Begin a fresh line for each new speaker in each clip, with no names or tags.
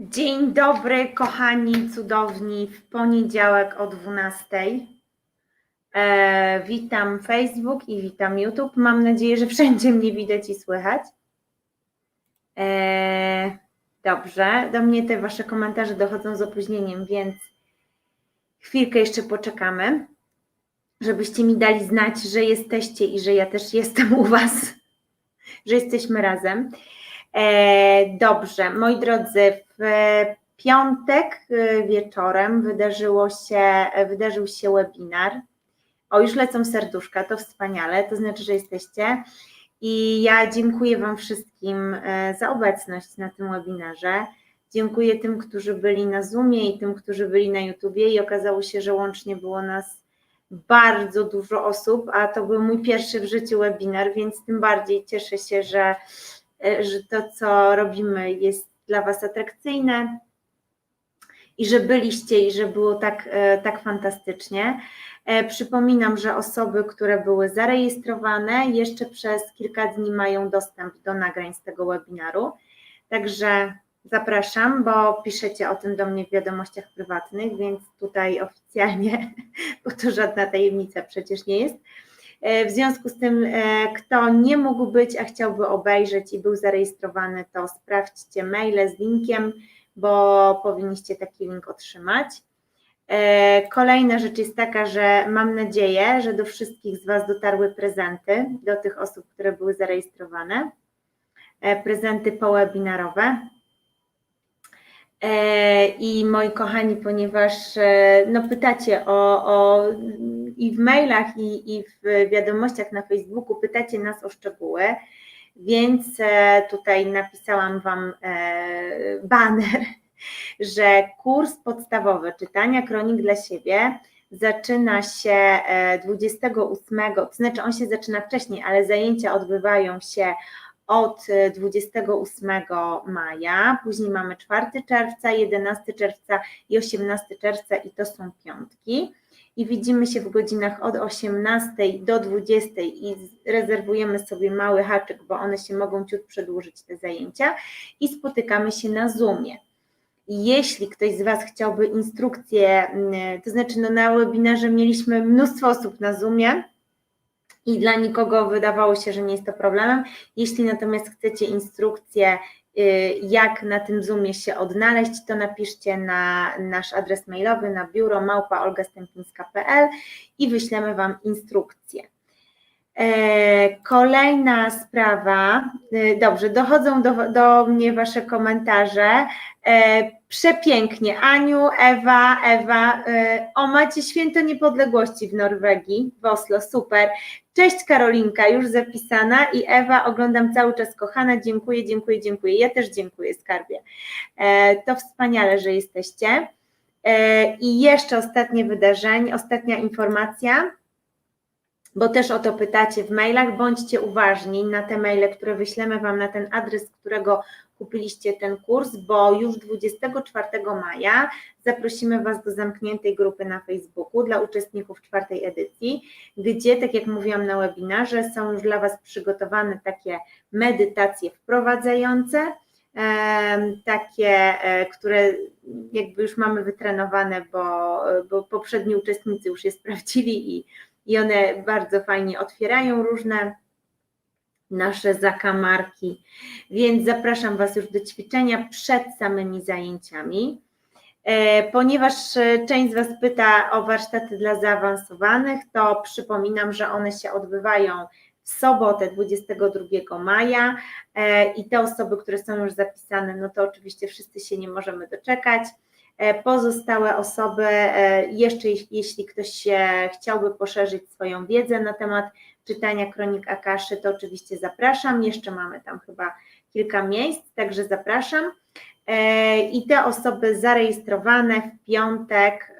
Dzień dobry, kochani, cudowni, w poniedziałek o 12. E, witam Facebook i witam YouTube. Mam nadzieję, że wszędzie mnie widać i słychać. E, dobrze, do mnie te Wasze komentarze dochodzą z opóźnieniem, więc chwilkę jeszcze poczekamy, żebyście mi dali znać, że jesteście i że ja też jestem u Was, że jesteśmy razem. E, Dobrze, moi drodzy, w piątek e, wieczorem wydarzyło się, wydarzył się webinar. O, już lecą serduszka, to wspaniale, to znaczy, że jesteście. I ja dziękuję Wam wszystkim e, za obecność na tym webinarze. Dziękuję tym, którzy byli na Zoomie i tym, którzy byli na YouTubie i okazało się, że łącznie było nas bardzo dużo osób, a to był mój pierwszy w życiu webinar, więc tym bardziej cieszę się, że że to, co robimy, jest dla Was atrakcyjne i że byliście i że było tak, e, tak fantastycznie. E, Przypominam, że osoby, które były zarejestrowane, jeszcze przez kilka dni mają dostęp do nagrań z tego webinaru. Także zapraszam, bo piszecie o tym do mnie w wiadomościach prywatnych, więc tutaj oficjalnie, bo to żadna tajemnica przecież nie jest. E, W związku z tym, e, kto nie mógł być, a chciałby obejrzeć i był zarejestrowany, to sprawdźcie maile z linkiem, bo powinniście taki link otrzymać. E, Kolejna rzecz jest taka, że mam nadzieję, że do wszystkich z Was dotarły prezenty, do tych osób, które były zarejestrowane, prezenty powebinarowe. E, I moi kochani, ponieważ e, no, pytacie o, o i w mailach, i, i w wiadomościach na Facebooku pytacie nas o szczegóły, więc e, tutaj napisałam Wam banner, że kurs podstawowy czytania kronik dla siebie zaczyna się e, 28, to znaczy on się zaczyna wcześniej, ale zajęcia odbywają się od e, 28 maja, później mamy 4 czerwca, 11 czerwca i 18 czerwca i to są piątki. I widzimy się w godzinach od 18 do 20 i rezerwujemy sobie mały haczyk, bo one się mogą ciut przedłużyć te zajęcia i spotykamy się na Zoomie. Jeśli ktoś z Was chciałby instrukcję, mm, to znaczy no na webinarze mieliśmy mnóstwo osób na Zoomie, i dla nikogo wydawało się, że nie jest to problemem. Jeśli natomiast chcecie instrukcję, y, jak na tym Zoomie się odnaleźć, to napiszcie na nasz adres mailowy na biuro małpa.olgastępińska.pl i wyślemy Wam instrukcję. E, Kolejna sprawa, y, dobrze, dochodzą do, do mnie Wasze komentarze. E, Przepięknie, Aniu, Ewa, Ewa, e, o macie święto niepodległości w Norwegii, w Oslo, super. Cześć Karolinka, już zapisana i Ewa, oglądam cały czas kochana, dziękuję, dziękuję, dziękuję. Ja też dziękuję skarbie. E, To wspaniale, że jesteście. E, I jeszcze ostatnie wydarzenie, ostatnia informacja, bo też o to pytacie w mailach, bądźcie uważni na te maile, które wyślemy Wam na ten adres, z którego kupiliście ten kurs, bo już 24 maja zaprosimy Was do zamkniętej grupy na Facebooku dla uczestników czwartej edycji, gdzie, tak jak mówiłam na webinarze, są już dla Was przygotowane takie medytacje wprowadzające, takie, e, które jakby już mamy wytrenowane, bo, bo poprzedni uczestnicy już je sprawdzili i, i one bardzo fajnie otwierają różne nasze zakamarki. Więc zapraszam Was już do ćwiczenia przed samymi zajęciami. E, Ponieważ e, część z Was pyta o warsztaty dla zaawansowanych, to przypominam, że one się odbywają w sobotę 22 maja e, i te osoby, które są już zapisane, no to oczywiście wszyscy się nie możemy doczekać. E, Pozostałe osoby, e, jeszcze jeśli- ktoś chciałby poszerzyć swoją wiedzę na temat czytania kronik Akaszy, to oczywiście zapraszam. Jeszcze mamy tam chyba kilka miejsc, także zapraszam. E, I te osoby zarejestrowane w piątek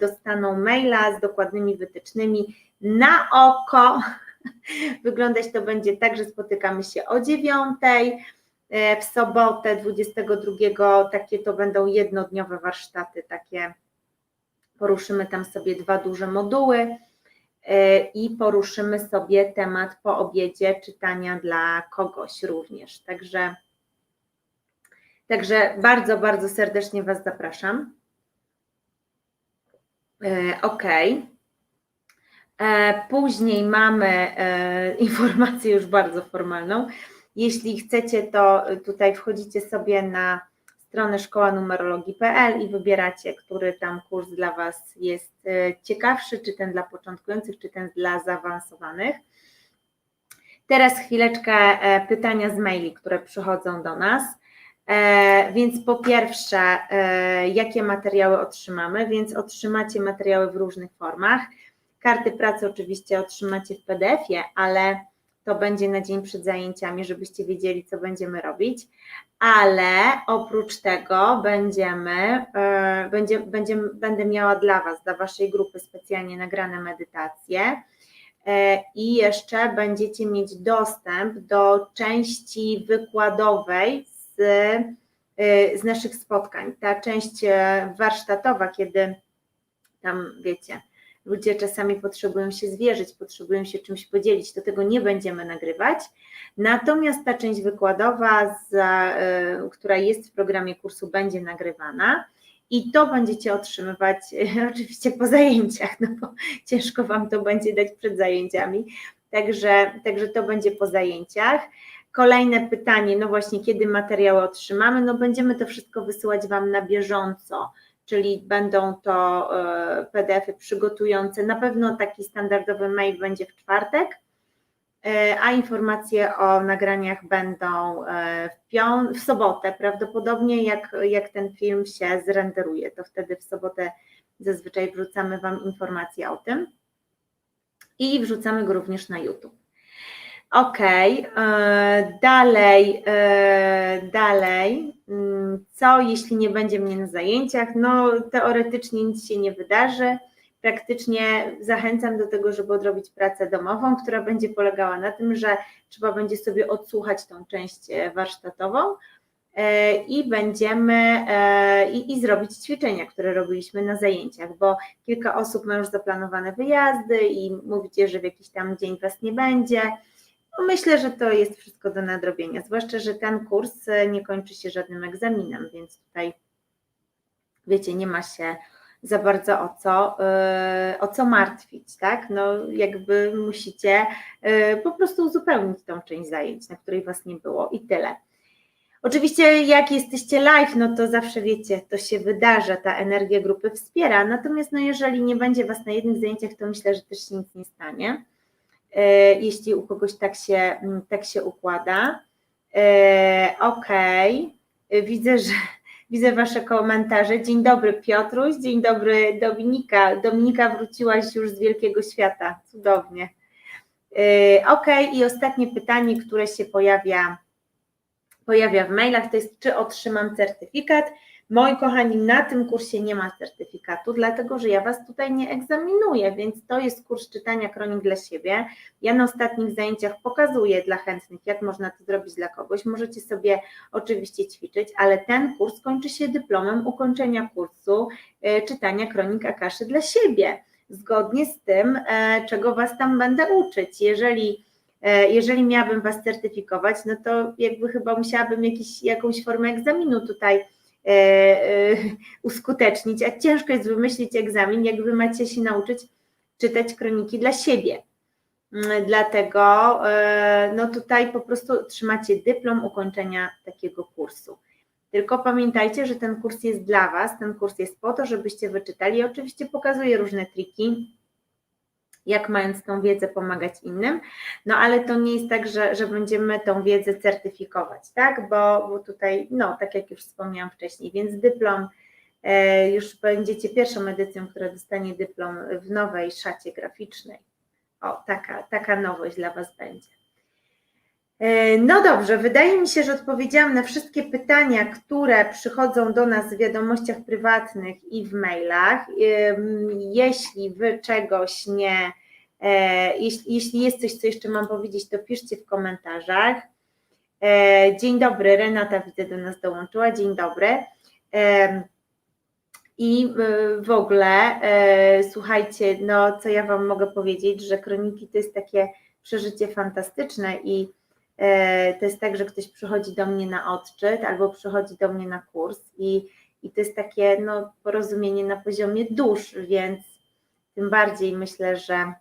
dostaną maila z dokładnymi wytycznymi na oko. Wyglądać to będzie tak, że spotykamy się o dziewiątej. E, W sobotę 22 takie to będą jednodniowe warsztaty, takie poruszymy tam sobie dwa duże moduły e, i poruszymy sobie temat po obiedzie czytania dla kogoś również. Także Także bardzo, bardzo serdecznie Was zapraszam. E, ok. Później mamy informację już bardzo formalną. Jeśli chcecie, to tutaj wchodzicie sobie na stronę szkoła numerologii.pl i wybieracie, który tam kurs dla Was jest ciekawszy, czy ten dla początkujących, czy ten dla zaawansowanych. Teraz chwileczkę pytania z maili, które przychodzą do nas. E, więc po pierwsze, e, jakie materiały otrzymamy? Więc otrzymacie materiały w różnych formach. Karty pracy oczywiście otrzymacie w PDF-ie, ale to będzie na dzień przed zajęciami, żebyście wiedzieli, co będziemy robić. Ale oprócz tego będziemy, e, będzie, będę miała dla Was, dla Waszej grupy specjalnie nagrane medytacje. I jeszcze będziecie mieć dostęp do części wykładowej Y, z naszych spotkań. Ta część e, warsztatowa, kiedy tam wiecie, ludzie czasami potrzebują się zwierzyć, potrzebują się czymś podzielić, to tego nie będziemy nagrywać. Natomiast ta część wykładowa, za, e, która jest w programie kursu, będzie nagrywana. I to będziecie otrzymywać oczywiście po zajęciach, no bo ciężko Wam to będzie dać przed zajęciami. Także, także to będzie po zajęciach. Kolejne pytanie, no właśnie, kiedy materiały otrzymamy? No będziemy to wszystko wysyłać Wam na bieżąco, czyli będą to e, PDFy przygotujące. Na pewno taki standardowy mail będzie w czwartek, e, a informacje o nagraniach będą e, w, pią- w sobotę, prawdopodobnie jak, jak ten film się zrenderuje, to wtedy w sobotę zazwyczaj wrzucamy Wam informacje o tym i wrzucamy go również na YouTube. Okej, okay. E, dalej, e, dalej. Mm, co jeśli nie będzie mnie na zajęciach? No, teoretycznie nic się nie wydarzy. Praktycznie zachęcam do tego, żeby odrobić pracę domową, która będzie polegała na tym, że trzeba będzie sobie odsłuchać tą część e, warsztatową i będziemy i, i zrobić ćwiczenia, które robiliśmy na zajęciach, bo kilka osób ma już zaplanowane wyjazdy i mówicie, że w jakiś tam dzień Was nie będzie myślę, że to jest wszystko do nadrobienia, zwłaszcza, że ten kurs e, nie kończy się żadnym egzaminem, więc tutaj wiecie, nie ma się za bardzo o co, e, o co martwić, tak? No jakby musicie e, po prostu uzupełnić tą część zajęć, na której Was nie było i tyle. Oczywiście jak jesteście live, no to zawsze wiecie, to się wydarza, ta energia grupy wspiera, natomiast no jeżeli nie będzie Was na jednych zajęciach, to myślę, że też się nic nie stanie. E, jeśli u kogoś tak się, mm, tak się układa. E, okay. widzę, że widzę Wasze komentarze. Dzień dobry Piotruś, dzień dobry Dominika. Dominika wróciłaś już z wielkiego świata, cudownie. E, okay. i ostatnie pytanie, które się pojawia, pojawia w mailach, to jest czy otrzymam certyfikat? Moi kochani, na tym kursie nie ma certyfikatu, dlatego że ja Was tutaj nie egzaminuję, więc to jest kurs czytania kronik dla siebie. Ja na ostatnich zajęciach pokazuję dla chętnych, jak można to zrobić dla kogoś. Możecie sobie oczywiście ćwiczyć, ale ten kurs kończy się dyplomem ukończenia kursu e, czytania kronik Akaszy dla siebie, zgodnie z tym, e, czego Was tam będę uczyć. Jeżeli e, jeżeli miałabym Was certyfikować, no to jakby chyba musiałabym jakiś, jakąś formę egzaminu tutaj uskutecznić, a ciężko jest wymyślić egzamin, jak wy macie się nauczyć czytać kroniki dla siebie. Mm, dlatego e, no tutaj po prostu trzymacie dyplom ukończenia takiego kursu. Tylko pamiętajcie, że ten kurs jest dla Was, ten kurs jest po to, żebyście wyczytali. Oczywiście pokazuję różne triki, jak mając tą wiedzę pomagać innym, no ale to nie jest tak, że, że będziemy tą wiedzę certyfikować, tak, bo, bo tutaj, no tak jak już wspomniałam wcześniej, więc dyplom, e, już będziecie pierwszą edycją, która dostanie dyplom w nowej szacie graficznej. O, taka, taka nowość dla Was będzie. E, no dobrze, wydaje mi się, że odpowiedziałam na wszystkie pytania, które przychodzą do nas w wiadomościach prywatnych i w mailach. Jeśli Wy czegoś nie, e, jeśli, jest coś, co jeszcze mam powiedzieć, to piszcie w komentarzach. E, dzień dobry, Renata widzę do nas dołączyła. Dzień dobry. I w ogóle, słuchajcie, no co ja Wam mogę powiedzieć, że kroniki to jest takie przeżycie fantastyczne i E, to jest tak, że ktoś przychodzi do mnie na odczyt albo przychodzi do mnie na kurs i, i to jest takie no, porozumienie na poziomie dusz, więc tym bardziej myślę, że,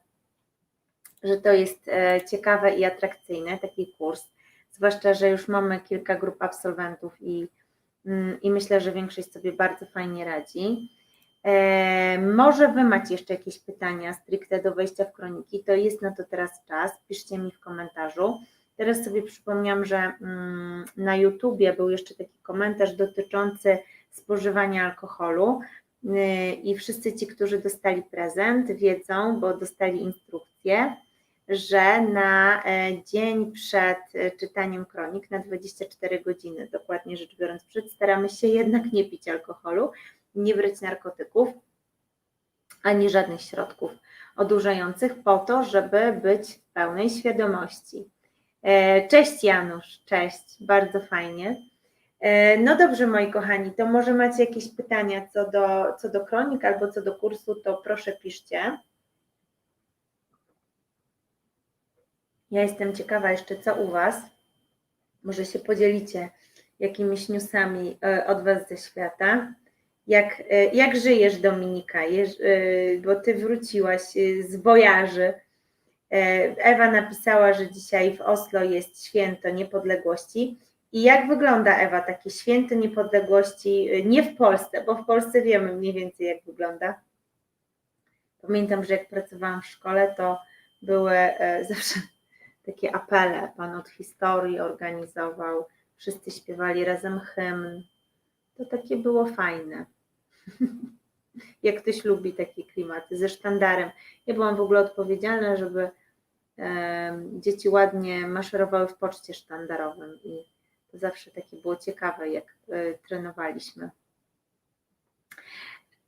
że to jest e, ciekawe i atrakcyjne, taki kurs. Zwłaszcza, że już mamy kilka grup absolwentów i, mm, i myślę, że większość sobie bardzo fajnie radzi. E, może Wy macie jeszcze jakieś pytania stricte do wejścia w kroniki, to jest na to teraz czas, piszcie mi w komentarzu. Teraz sobie przypomniałam, że mm, na YouTubie był jeszcze taki komentarz dotyczący spożywania alkoholu y, i wszyscy ci, którzy dostali prezent, wiedzą, bo dostali instrukcję, że na e, dzień przed e, czytaniem kronik, na 24 godziny, dokładnie rzecz biorąc, przed, staramy się jednak nie pić alkoholu, nie brać narkotyków ani żadnych środków odurzających po to, żeby być w pełnej świadomości. E, cześć Janusz, cześć, bardzo fajnie. E, no dobrze, moi kochani, to może macie jakieś pytania co do, co do kronik albo co do kursu, to proszę piszcie. Ja jestem ciekawa jeszcze, co u Was. Może się podzielicie jakimiś newsami e, od Was ze świata. Jak, jak żyjesz, Dominika? Bo Ty wróciłaś z wojaży Ewa napisała, że dzisiaj w Oslo jest święto niepodległości. I jak wygląda Ewa takie święto niepodległości e, nie w Polsce, bo w Polsce wiemy mniej więcej jak wygląda. Pamiętam, że jak pracowałam w szkole, to były e, zawsze takie apele. Pan od historii organizował, wszyscy śpiewali razem hymn. To takie było fajne. jak ktoś lubi takie klimaty, ze sztandarem. Ja byłam w ogóle odpowiedzialna, żeby dzieci ładnie maszerowały w poczcie sztandarowym i to zawsze takie było ciekawe, jak e, trenowaliśmy.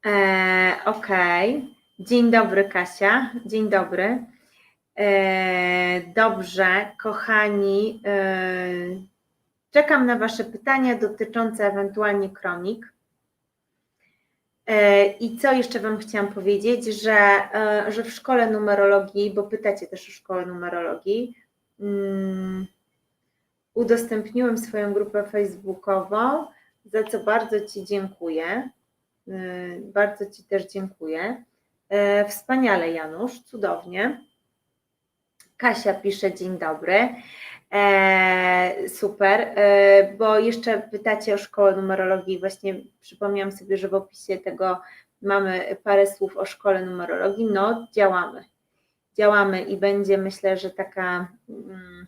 E, okay. dzień dobry Kasia, dzień dobry. E, dobrze, kochani, e, czekam na Wasze pytania dotyczące ewentualnie kronik. E, I co jeszcze Wam chciałam powiedzieć, że, e, że w szkole numerologii, bo pytacie też o szkołę numerologii, um, udostępniłem swoją grupę facebookową, za co bardzo Ci dziękuję. E, bardzo Ci też dziękuję. Wspaniale, Janusz, cudownie. Kasia pisze dzień dobry. E, super, e, bo jeszcze pytacie o szkołę numerologii. Właśnie przypomniałam sobie, że w opisie tego mamy parę słów o szkole numerologii. No, działamy. Działamy i będzie myślę, że taka mm,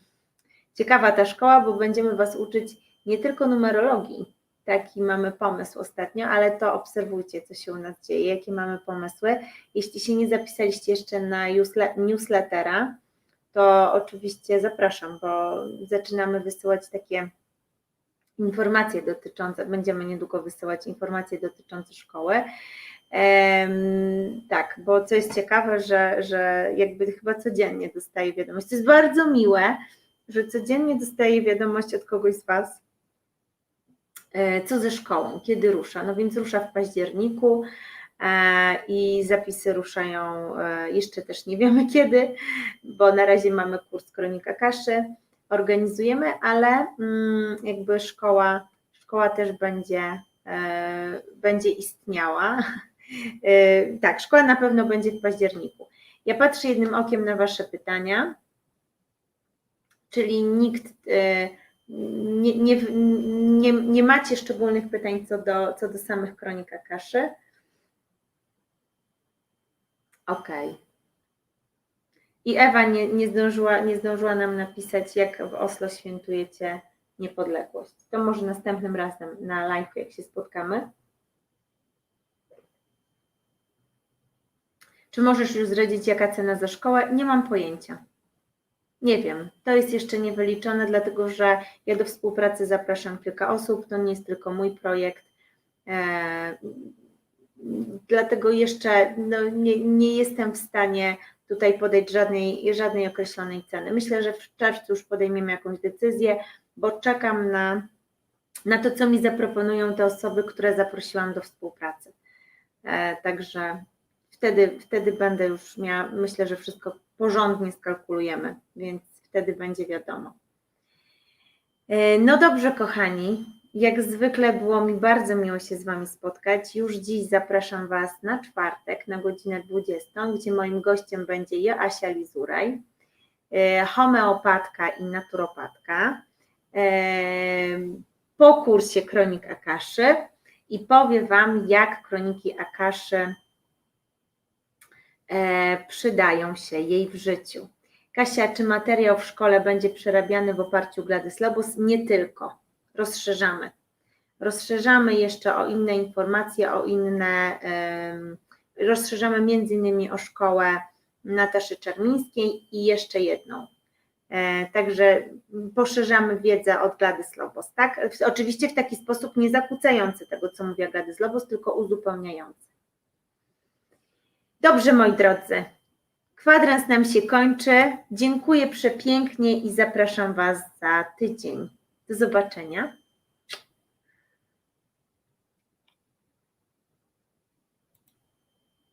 ciekawa ta szkoła, bo będziemy Was uczyć nie tylko numerologii. Taki mamy pomysł ostatnio, ale to obserwujcie, co się u nas dzieje, jakie mamy pomysły. Jeśli się nie zapisaliście jeszcze na newslettera, to oczywiście zapraszam, bo zaczynamy wysyłać takie informacje dotyczące, będziemy niedługo wysyłać informacje dotyczące szkoły. tak, bo co jest ciekawe, że, że jakby chyba codziennie dostaję wiadomość. To jest bardzo miłe, że codziennie dostaję wiadomość od kogoś z Was, e, co ze szkołą, kiedy rusza. No więc rusza w październiku. E, i zapisy ruszają e, jeszcze też nie wiemy kiedy, bo na razie mamy kurs Kronika Kaszy, organizujemy, ale mm, jakby szkoła, szkoła też będzie, e, będzie istniała. Tak, szkoła na pewno będzie w październiku. Ja patrzę jednym okiem na Wasze pytania, czyli nikt nie, nie, nie, nie macie szczególnych pytań co do, co do samych kronika kaszy. Okej. Okay. I Ewa nie, nie, zdążyła, nie zdążyła nam napisać, jak w Oslo świętujecie niepodległość. To może następnym razem na live, jak się spotkamy. Czy możesz już zdradzić, jaka cena za szkołę? Nie mam pojęcia. Nie wiem. To jest jeszcze niewyliczone, dlatego że ja do współpracy zapraszam kilka osób. To nie jest tylko mój projekt. Dlatego jeszcze no, nie, nie jestem w stanie tutaj podać żadnej, żadnej określonej ceny. Myślę, że w czerwcu już podejmiemy jakąś decyzję, bo czekam na, na to, co mi zaproponują te osoby, które zaprosiłam do współpracy. E, także wtedy, wtedy będę już miała, myślę, że wszystko porządnie skalkulujemy, więc wtedy będzie wiadomo. E, No dobrze, kochani. Jak zwykle było mi bardzo miło się z Wami spotkać. Już dziś zapraszam Was na czwartek na godzinę 20, gdzie moim gościem będzie Joasia Lizuraj, e, homeopatka i naturopatka. E, Po kursie Kronik Akaszy i powie Wam, jak kroniki Akaszy e, przydają się jej w życiu. Kasia, czy materiał w szkole będzie przerabiany w oparciu o Gladys Lobos? Nie tylko. Rozszerzamy. Rozszerzamy jeszcze o inne informacje, o inne. rozszerzamy między innymi o szkołę Nataszy Czarmińskiej i jeszcze jedną. E, Także poszerzamy wiedzę od Gladys Lobos, tak? Oczywiście w taki sposób nie zakłócający tego, co mówiła Gladys Lobos, tylko uzupełniający. Dobrze, moi drodzy. Kwadrans nam się kończy. Dziękuję przepięknie i zapraszam Was za tydzień. Do zobaczenia.